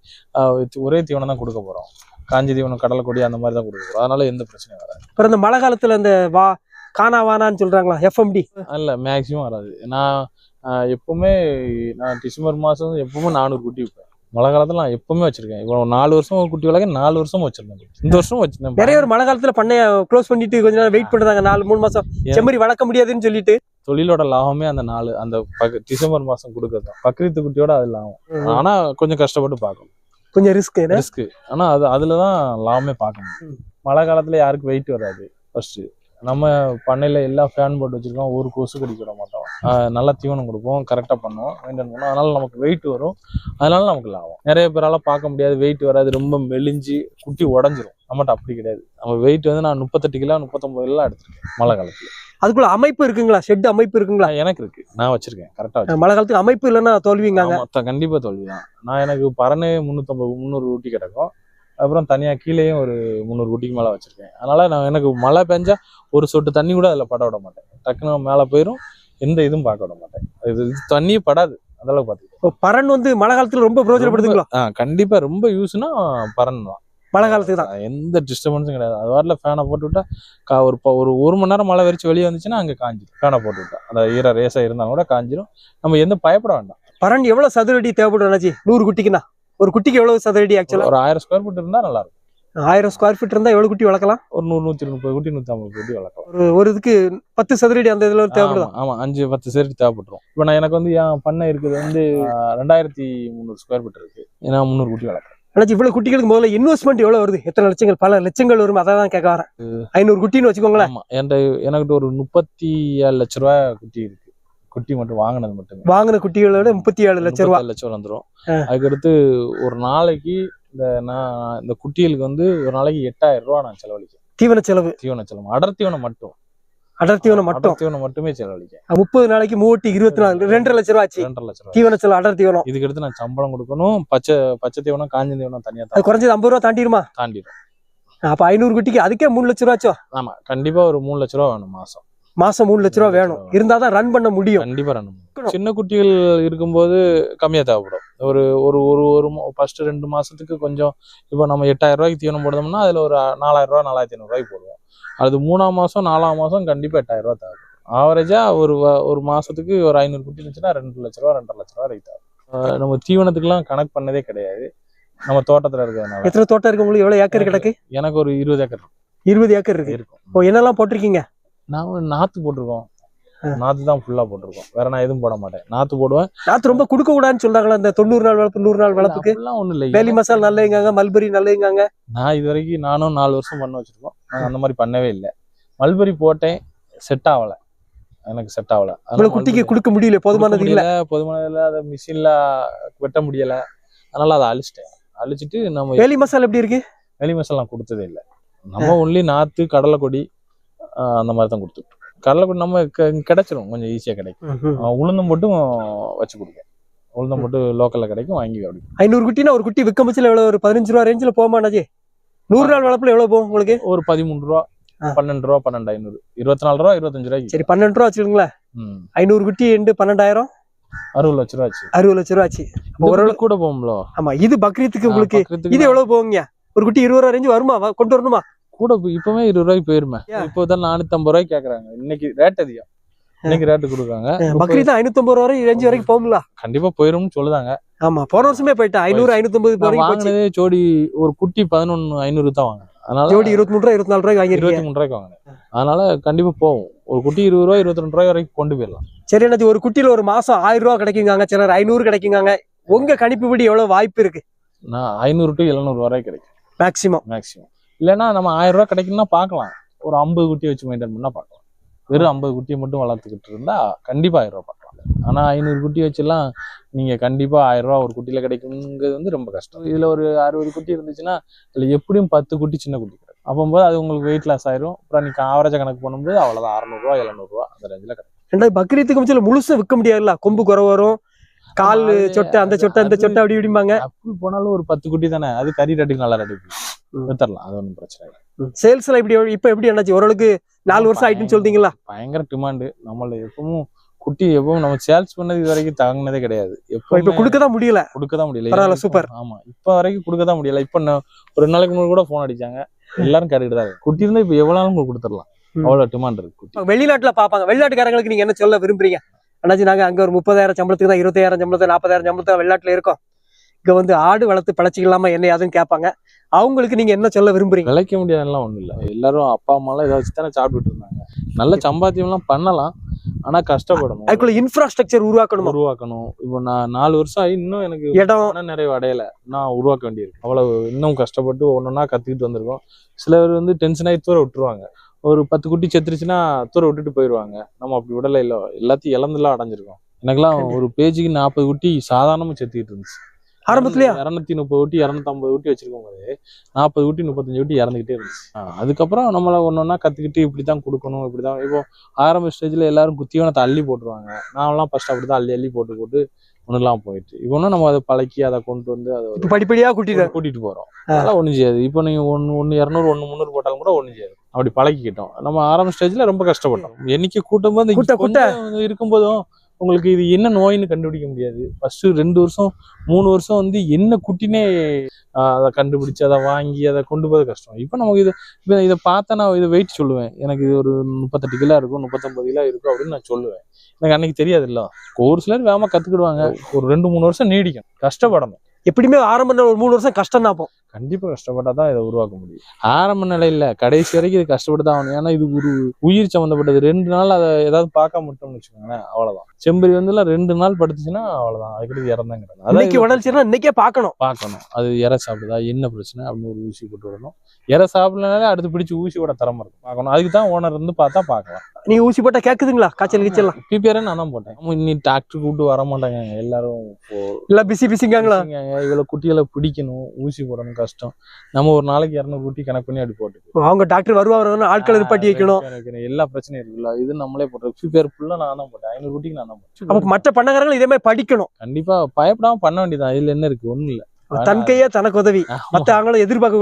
ஒரே தீவனம் தான் கொடுக்க போறோம். காஞ்சி தீவனம் கடலை கொடி அந்த மாதிரி தான் கொடுக்க போறோம். அதனால எந்த பிரச்சனையும் வராது. அப்புறம் இந்த மழை காலத்துல இந்த வா காணா வானான்னு சொல்றாங்களா? எஃப்எம்டி இல்ல மேக்சிமம் வராது. நான் எப்பவுமே நான் டிசம்பர் மாசம் எப்பவுமே நானூறு குட்டி வைப்பேன். மழை காலத்துல நான் எப்பவுமே வச்சிருக்கேன். இப்போ ஒரு நாலு வருஷம் ஒரு குட்டி வளர்க்க நாலு வருஷம் வச்சிருந்தேன் இந்த வருஷம் வச்சிருந்தேன் நிறைய பேர் மழை காலத்துல பண்ணைய க்ளோஸ் பண்ணிட்டு கொஞ்ச நேரம் வெயிட் பண்றாங்க. நாலு மூணு ஏன்? செம்மறி வளர்க்க முடியாதுன்னு சொல்லிட்டு. தொழிலோட லாபமே அந்த நாலு அந்த பக்க- டிசம்பர் மாசம் கொடுக்கறது தான். பக்ரீத்து குட்டியோட அது லாபம். ஆனா கொஞ்சம் கஷ்டப்பட்டு பார்க்கணும். கொஞ்சம் ரிஸ்க் ரிஸ்க் ஆனா அது அதுலதான் லாபமே பார்க்க முடியும் மழை காலத்துல யாருக்கும் வெயிட் வராது. ஃபர்ஸ்ட் நம்ம பண்ணையில எல்லா ஃபேன் போட்டு வச்சிருக்கோம். ஒரு கொசு கடிக்க விட மாட்டோம். நல்லா தீவனம் கொடுப்போம். கரெக்டாக பண்ணுவோம். மெயின்டைன் பண்ணுவோம். அதனால நமக்கு வெயிட் வரும். அதனால நமக்கு லாபம். நிறைய பேரால பார்க்க முடியாது. வெயிட் வராது. ரொம்ப மெலிஞ்சு குட்டி உடஞ்சிரும். நம்மகிட்ட அப்படி கிடையாது. நம்ம வெயிட் வந்து நான் முப்பத்தெட்டு கிலோ முப்பத்தொம்பது கிலோ எடுத்திருக்கேன். மழை காலத்துல. அதுக்குள்ள அமைப்பு இருக்குங்களா? ஷெட் அமைப்பு இருக்குங்களா? எனக்கு இருக்கு. நான் வச்சிருக்கேன். கரெக்டாக மழை காலத்துக்கு அமைப்பு இல்லைன்னா தோல்விங்காங்க ஆமா, த- கண்டிப்பா தோல்வி தான் நான் எனக்கு பறனே முந்நூற்றம்பது முந்நூறு ஊட்டி கிடக்கும். அப்புறம் தனியாக கீழேயும் ஒரு முந்நூறு ஊட்டிக்கு மேலே வச்சிருக்கேன். அதனால நான் எனக்கு மழை பெஞ்சா ஒரு சொட்டு தண்ணி கூட அதில் பட விட மாட்டேன். டக்குன்னு மேலே போயிடும் எந்த இதுவும் பார்க்க விட மாட்டேன். இது இது தண்ணியே படாது அதெல்லாம் பார்த்துக்கலாம் இப்போ பறன் வந்து மழை காலத்துல ரொம்ப பிரயோஜனப்படுதுங்களா? ஆ கண்டிப்பா ரொம்ப யூஸ்னா பறன் தான். மழை காலத்துக்கு தான். எந்த டிஸ்டர்பன்ஸும் கிடையாது. அது வாட்டில் ஃபேனை போட்டு விட்டா கா ஒரு ஒரு ஒரு மணி நேரம் மழை வெறிச்சு வெளியே வந்துச்சுன்னா அங்கே காஞ்சிடும் ஃபேனை போட்டு விட்டா. அந்த ஈர ரேஸாக இருந்தாலும் கூட காஞ்சிரும். நம்ம எந்த பயப்பட வேண்டாம். பறன் எவ்வளவு சதுரடி தேவைப்படும் அண்ணாச்சி? நூறு குட்டிக்குண்ணா ஒரு குட்டிக்கு எவ்வளவு சதுரடி ஆக்சுவலா ஒரு ஆயிரம் ஸ்கொயர் ஃபீட் இருந்தால் நல்லா இருக்கும் ஆயிரம் ஸ்கொயர் ஃபீட் இருந்தா எவ்வளவு குட்டி வளர்க்கலாம்? ஒரு நூறு நூற்றி முப்பது குட்டி நூற்றி ஐம்பது குட்டி வளர்க்கலாம். ஒரு ஒரு இதுக்கு பத்து சதுரடி அந்த இதுல தேவைப்படுதா? ஆமா, அஞ்சு பத்து சேர்த்து தேவைப்பட்டுரும். இப்போ நான் எனக்கு வந்து என் பண்ணை இருக்குது வந்து ரெண்டாயிரத்தி முந்நூறு ஸ்கொயர் ஃபீட் இருக்கு. ஏன்னா முந்நூறு குட்டி வளர்க்குறேன் அண்ணாச்சி இவ்வளவு குட்டிகளுக்கு முதல்ல இன்வெஸ்ட்மெண்ட் எவ்வளவு வருது? எத்தனை லட்சங்கள் பல லட்சங்கள் வரும்? அதை தான் கேட்க வரேன். ஐநூறு குட்டின்னு வச்சுக்கோங்களேன். ஆமா என்கிட்ட எனக்கிட்ட ஒரு முப்பத்தி ஏழு லட்ச ரூபா குட்டி இருக்கு. குட்டி மட்டும் வாங்கினது மட்டுமே. வாங்கின குட்டிகளோட முப்பத்தி ஏழு லட்சம் ரூபா. முப்பத்தேழு லட்சம் வந்துடும். அதுக்கடுத்து ஒரு நாளைக்கு இந்த நான் இந்த குட்டிகளுக்கு வந்து ஒரு நாளைக்கு எட்டாயிரம் ரூபா நான் செலவழிக்கேன். தீவன செலவு. தீவன செலவு. அடர் தீவனம் மட்டும். அடர் தீவனம் மட்டும். தீவனம் மட்டுமே செலவழிக்கேன். முப்பது நாளைக்கு மூவட்டி இருபத்தி நாலு ரெண்டரை லட்சம் ரூபா ஆச்சு ரெண்டரை லட்ச ரூபா தீவன செலவு அடர் தீவனம். இதுக்கடுத்து நான் சம்பளம் கொடுக்கணும். பச்சை பச்சை தீவனம் காஞ்ச தீவனம் தனியா அது குறைஞ்சது ஐம்பது ரூபா தாண்டிடுமா? தாண்டிடும். அப்ப ஐநூறு குட்டிக்கு அதுக்கே மூணு லட்ச ரூபா ஆச்சோ ஆமா கண்டிப்பா ஒரு மூணு லட்ச ரூபா வேணும் மாசம். மாசம் மூணு லட்ச ரூபா வேணும். இருந்தாதான் ரன் பண்ண முடியும். கண்டிப்பா ரன் சின்ன குட்டிகள் இருக்கும்போது கம்மியா தேவைப்படும். ஒரு ஒரு ஒரு ஒரு ஃபர்ஸ்ட் ரெண்டு மாசத்துக்கு கொஞ்சம் இப்போ நம்ம எட்டாயிரம் ரூபாய்க்கு தீவனம் போடுறோம்னா அதுல ஒரு நாலாயிரம் ரூபாய் நாலாயிரத்தி ஐநூறு ரூபாய்க்கு போடுவோம். அது மூணாம் மாசம் நாலாம் மாசம் கண்டிப்பா எட்டாயிரம் ரூபாய் தேவைப்படும். ஆவரேஜா ஒரு ஒரு மாசத்துக்கு ஒரு ஐநூறு குட்டி இருந்துச்சுன்னா ரெண்டு லட்ச ரூபா ரெண்டரை லட்ச ரூபா வரைக்கும் தேவை நம்ம தீவனத்துக்குலாம் கணக்கு பண்ணதே கிடையாது. நம்ம தோட்டத்துல இருக்கிறதுனால. எத்தனை தோட்டம் இருக்கு உங்களுக்கு? எவ்வளவு ஏக்கர் கிடக்கு? எனக்கு ஒரு இருபது ஏக்கர் இருபது ஏக்கர் இருக்கு. இருக்கும். இப்போ என்னெல்லாம் போட்டிருக்கீங்க? நான் நாத்து போட்டிருக்கோம். நாத்து தான் ஃபுல்லா போட்டிருக்கோம். வேற நான் எதுவும் போட மாட்டேன். நாத்து போடுவேன். நாத்து ரொம்ப கொடுக்க கூடாதுன்னு சொல்றாங்களா இந்த தொண்ணூறு நாள் வளர்ப்பு நூறு நாள் வளர்ப்புக்கு? அப்படிலாம் ஒண்ணும் இல்லை. வேலி மசால் நல்லதுங்காங்க மல்பரி நல்லதுங்காங்க நான் இது வரைக்கும் நானும் நாலு வருஷம் பண்ண வச்சிருக்கோம். அந்த மாதிரி பண்ணவே இல்லை. மல்பரி போட்டேன் செட் ஆகல. எனக்கு செட் ஆகல. அதனால குட்டிக்கு கொடுக்க முடியல போதுமானது இல்ல. போதுமானது இல்ல. அதை மிஷின்ல வெட்ட முடியல. அதனால அதை அழிச்சிட்டேன். அழிச்சிட்டு நம்ம வேலி மசால் எப்படி இருக்கு? வெளி மசாலா கொடுத்ததே இல்லை. நம்ம ஒன்லி நாத்து கடலைக்கொடி ஆஹ் அந்த மாதிரி தான் கொடுத்துட்டோம் கடலைக்கொடி நம்ம கிடைச்சிரும். கொஞ்சம் ஈஸியா கிடைக்கும். உளுந்தம் மட்டும் வச்சு கொடுப்பேன் உளுந்தம் மட்டும் லோக்கல்ல கிடைக்கும். வாங்கி அப்படி ஐநூறு குட்டினா ஒரு குட்டி விற்க முச்சில எவ்வளவு? ஒரு பதினஞ்சு ரூபா ரேஞ்சில் போமாண்ணாஜி நூறு நாள் வளர்ப்புல எவ்வளவு போகும் உங்களுக்கு? ஒரு பதிமூணு ரூபா. பன்னெண்டு ரூபா பன்னெண்டு ஐநூறு. இருபத்தி நாலு ரூபா இருபத்தஞ்சு ரூபாய்க்கு சரி பன்னெண்டு ரூபா வச்சுக்கோங்களேன். ஐநூறு குட்டி எண்டு பன்னெண்டாயிரம். அறுபது லட்ச ரூபா ஆச்சு. அறுபது லட்ச ரூபா ஆச்சு. ஓரளவு கூட போகும்ல? ஆமா இது பக்ரீத்துக்கு உங்களுக்கு இது எவ்வளவு போகுங்க? ஒரு குட்டி இருபது ரூபா ரேஞ்சு வருமா? கொண்டு வரணுமா? கூட இப்பவே இருபது ரூபாய்க்கு போயிருமே. ஏன்? இப்போ தான் நானூத்தி ஐம்பது ரூபாய்க்கு கேக்குறாங்க. இன்னைக்கு ரேட் அதிகம். இன்னைக்கு ரேட்டு கொடுக்காங்க பக்ரீத் ஐநூத்தம்பது ரூபா வரை ரேஞ்சு வரைக்கும் போகுங்களா கண்டிப்பா போயிரும்னு சொல்லுதாங்க. ஆமா போன வருஷமே போயிட்டேன் ஐநூறு வரைக்கும் போச்சு. வாங்கினதே ஜோடி ஒரு குட்டி பதினொன்னு ஐநூறு தான் வாங்கினேன். அதனால ஜோடி இருபத்தி மூணு ரூபா இருபத்தி நாலு ரூபாய்க்கு வாங்கிருக்கீங்க இருபத்தி மூணு ரூபாய்க்கு வாங்கினேன். அதனால கண்டிப்பா போகும். ஒரு குட்டி இருபது ரூபா இருபத்தி ரெண்டு ரூபாய் வரைக்கும் கொண்டு போயிடலாம். சரி அண்ணாச்சி ஒரு குட்டியில ஒரு மாசம் ஆயிரம் ரூபா கிடைக்குங்க சிலர் ஐநூறு கிடைக்குங்க உங்க கணிப்புப்படி எவ்வளவு வாய்ப்பு இருக்கு? நான் ஐநூறு டு எழுநூறு வரை கிடைக்கும். மேக்சிமம் மேக்ஸிமம் இல்லைன்னா நம்ம ஆயிரம் ரூபாய் கிடைக்கும்னா பார்க்கலாம். ஒரு ஐம்பது குட்டி வச்சு மெயின்டைன் பண்ணா பார்க்கலாம். வெறும் ஐம்பது குட்டியை மட்டும் வளர்த்துக்கிட்டு இருந்தா கண்டிப்பா ஆயிரம் ரூபாய் பார்க்கலாம். ஆனா ஐநூறு குட்டி வச்சுலாம் நீங்க கண்டிப்பா ஆயிரம் ரூபாய் ஒரு குட்டியில கிடைக்குங்கிறது வந்து ரொம்ப கஷ்டம். இதுல ஒரு அறுபது குட்டி இருந்துச்சுன்னா இதுல எப்படியும் பத்து குட்டி சின்ன குட்டி கிடைக்கும். அப்போது அது உங்களுக்கு வெயிட் லாஸ் ஆயிரும். அப்புறம் நீங்க ஆவரேஜா கணக்கு பண்ணும்போது அவ்வளவுதான். அறநூறுவா எழுநூறுவா அந்த ரேஞ்சில் கிடைக்கும். ரெண்டாவது பக்ரீத்துக்கு முச்சில முழுசா விற்க முடியாதுல்ல? கொம்பு குறை வரும் கால் சொட்டை அந்த சொட்டை அந்த சொட்டை அப்படி இப்படிம்பாங்க. அப்படி போனாலும் ஒரு பத்து குட்டி தானே. அது கறி ரேட்டுக்கு நல்லா ரேட்டுக்கு ம். வித்தரலாம். அது ஒன்றும் பிரச்சனை இல்லை. சேல்ஸ்ல இப்படி இப்ப எப்படி என்னாச்சு? ஓரளவுக்கு நாலு வருஷம் ஆயிட்டுன்னு சொல்றீங்களா? பயங்கர டிமாண்டு நம்மள எப்பவும் குட்டி எப்பவும் நம்ம சேல்ஸ் பண்ணது இது வரைக்கும் தங்கினதே கிடையாது. இப்ப எப்போ கொடுக்க தான் முடியல. கொடுக்க தான் முடியல. பரவாயில்ல, இப்போ- சூப்பர். ஆமா. இப்ப வரைக்கும் கொடுக்க தான் முடியல. இப்ப ஒரு நாளைக்கு முன்னாடி கூட போன் அடிச்சாங்க. எல்லாரும் கேட்டுக்கிட்டு தான். குட்டி இருந்தா இப்ப எவ்வளவு நாளும் கொடுத்துடலாம். ம். அவ்வளவு டிமாண்ட் இருக்கு இப்ப வெளிநாட்டுல பாப்பாங்க வெளிநாட்டுக்காரங்களுக்கு நீங்க என்ன சொல்ல விரும்புறீங்க? அண்ணாச்சி நாங்க அங்க ஒரு முப்பதாயிரம் சம்பளத்துக்கு தான் இருபத்தாயிரம் சம்பளத்துக்கு நாற்பதாயிரம் சம்பளத்துக்கு வெளிநாட்டுல இருக்கோம். இங்க வந்து ஆடு வளர்த்து பழச்சிக்கலாமா என்ன யாதுன்னு கேட்பாங்க. அவங்களுக்கு நீங்க என்ன சொல்ல விரும்புறீங்க? விளைக்க முடியாதுலாம் ஒண்ணும் இல்ல. எல்லாரும் அப்பா அம்மா எல்லாம் இதை வச்சு தானே சாப்பிட்டுட்டு இருந்தாங்க. நல்ல சம்பாத்தியம் எல்லாம் பண்ணலாம் ஆனா கஷ்டப்படணும். அதுக்குள்ள இன்ஃப்ராஸ்ட்ரக்சர் உருவாக்கணுமா? உருவாக்கணும். இப்போ நான் நாலு வருஷம் ஆகி இன்னும் எனக்கு இடம். நிறைவு அடையல. நான் உருவாக்க வேண்டியிருக்கு. அவ்வளவு இன்னும் கஷ்டப்பட்டு ஒன்னொன்னா கத்துக்கிட்டு வந்திருக்கோம். சிலர் வந்து டென்ஷன் ஆகி தூர விட்டுருவாங்க. ஒரு பத்து குட்டி செத்துருச்சுன்னா தூர விட்டுட்டு போயிடுவாங்க நம்ம அப்படி விடலை இல்லை. எல்லாத்தையும் இழந்துலாம் அடைஞ்சிருக்கோம். எனக்கெல்லாம் ஒரு பேஜுக்கு நாற்பது குட்டி சாதாரணமாக செத்துக்கிட்டு இருந்துச்சு. ஆரம்பத்திலயா? இரநூத்தி முப்பது குட்டி இரநூத்தம்பது குட்டி வச்சிருக்கும் போது நாற்பது குட்டி முப்பத்தஞ்சு குட்டி இறந்துக்கிட்டே இருந்துச்சு. அதுக்கப்புறம் நம்மள ஒன்று ஒன்றா கற்றுக்கிட்டு இப்படி தான் கொடுக்கணும் இப்படி தான் இப்போ ஆரம்ப ஸ்டேஜில் எல்லாரும் குத்தியோனத்தை அள்ளி போட்டுருவாங்க. நான்லாம் ஃபர்ஸ்ட் அப்படி தான் அள்ளி அள்ளி போட்டு போட்டு ஒன்றுலாம் போயிட்டு இப்போ நம்ம அதை பழக்கி அதை கொண்டு வந்து அதை படிப்படியா கூட்டிட்டு கூட்டிட்டு போறோம். அதெல்லாம் ஒன்றும் செய்யாது. இப்போ நீங்க ஒன்று ஒன்று இரநூறு ஒன்று முந்நூறு போட்டாலும் கூட ஒன்றும் செய்யாது. அப்படி பழக்கிக்கிட்டோம். நம்ம ஆரம்ப ஸ்டேஜ்ல ரொம்ப கஷ்டப்பட்டோம். எண்ணிக்கை கூட்டும் போது இருக்கும்போதும் உங்களுக்கு இது என்ன நோயின்னு கண்டுபிடிக்க முடியாது. ஃபர்ஸ்ட் ரெண்டு வருஷம் மூணு வருஷம் வந்து என்ன குட்டினே அதை கண்டுபிடிச்சி அதை வாங்கி அதை கொண்டு போகிறது கஷ்டம். இப்போ நமக்கு இது இப்போ இதை பார்த்தா நான் இதை வெயிட் சொல்லுவேன். எனக்கு இது ஒரு முப்பத்தெட்டு கிலோ இருக்கும் முப்பத்தொம்பது கிலோ இருக்கும் அப்படின்னு நான் சொல்லுவேன். எனக்கு அன்னைக்கு தெரியாது இல்லை. ஒரு சிலர் வேகமாக கற்றுக்கிடுவாங்க ஒரு ரெண்டு மூணு வருஷம் நீடிக்கும். கஷ்டப்படணும். எப்படியுமே ஆரம்பம் ஒரு மூணு வருஷம் கஷ்டம் தான் கண்டிப்பா கஷ்டப்பட்டா தான் இதை உருவாக்க முடியும். ஆரம்ப நிலையில கடைசி வரைக்கும் இது கஷ்டப்பட்டு தான் ஆகணும். ஏன்னா இது ஒரு உயிர் சம்மந்தப்பட்டது ரெண்டு நாள் அதை ஏதாவது பார்க்காம விட்டோம்னு வச்சுக்கோங்களேன் அவ்வளவுதான். செம்பரி வந்து ரெண்டு நாள் படுத்துச்சுன்னா அவ்வளவுதான். அதுக்கடுத்து இறந்தாங்க இன்னைக்கு அதான் உடல்ச்சினா இன்னைக்கே பார்க்கணும். பார்க்கணும். அது இறை சாப்பிடுதா என்ன பிரச்சனை அப்படின்னு ஒரு ஊசி போட்டு விடணும். இறை சாப்பிடலனாலே அடுத்து பிடிச்சி ஊசியோட திறமை இருக்கும் பார்க்கணும். அதுக்கு தான் ஓனர் இருந்து பார்த்தா பார்க்கலாம். நீங்க ஊசி போட்டா கேக்குதுங்களா? காய்ச்சல் கீச்சல்லாம் பிபிஆரே நான் தான் போட்டேன். ஆமா, இன்னி டாக்டர் கூப்பிட்டு வர மாட்டாங்க. எல்லாரும் எல்லாம் பிசி பிசிங்காங்களா ஊசிங்க, இவ்வளவு குட்டிகளை பிடிக்கணும் ஊசி போடணும் கஷ்டம். நம்ம ஒரு நாளைக்கு இரநூறு குட்டி கணக்கு பண்ணி அப்படி போட்டு அவங்க டாக்டர் வருவாங்க ஆட்களை நிப்பாட்டி வைக்கணும். எல்லா பிரச்சனையும் இருக்குல்ல. இது நம்மளே போட்டோம் ஃபியூபிஆர் ஃபுல்லா நான் தான் போட்டேன். ஐநூறு குட்டிக்கு நான் தான் அப்ப மற்ற பண்ணகாரங்களும் இதே மாதிரி படிக்கணும். கண்டிப்பா பயப்படாம பண்ண வேண்டியதான் இதுல என்ன இருக்கு? ஒண்ணும் இல்ல. தன் கையே தனக்கு உதவி. மத்த அவங்களும் எதிர்பார்க்க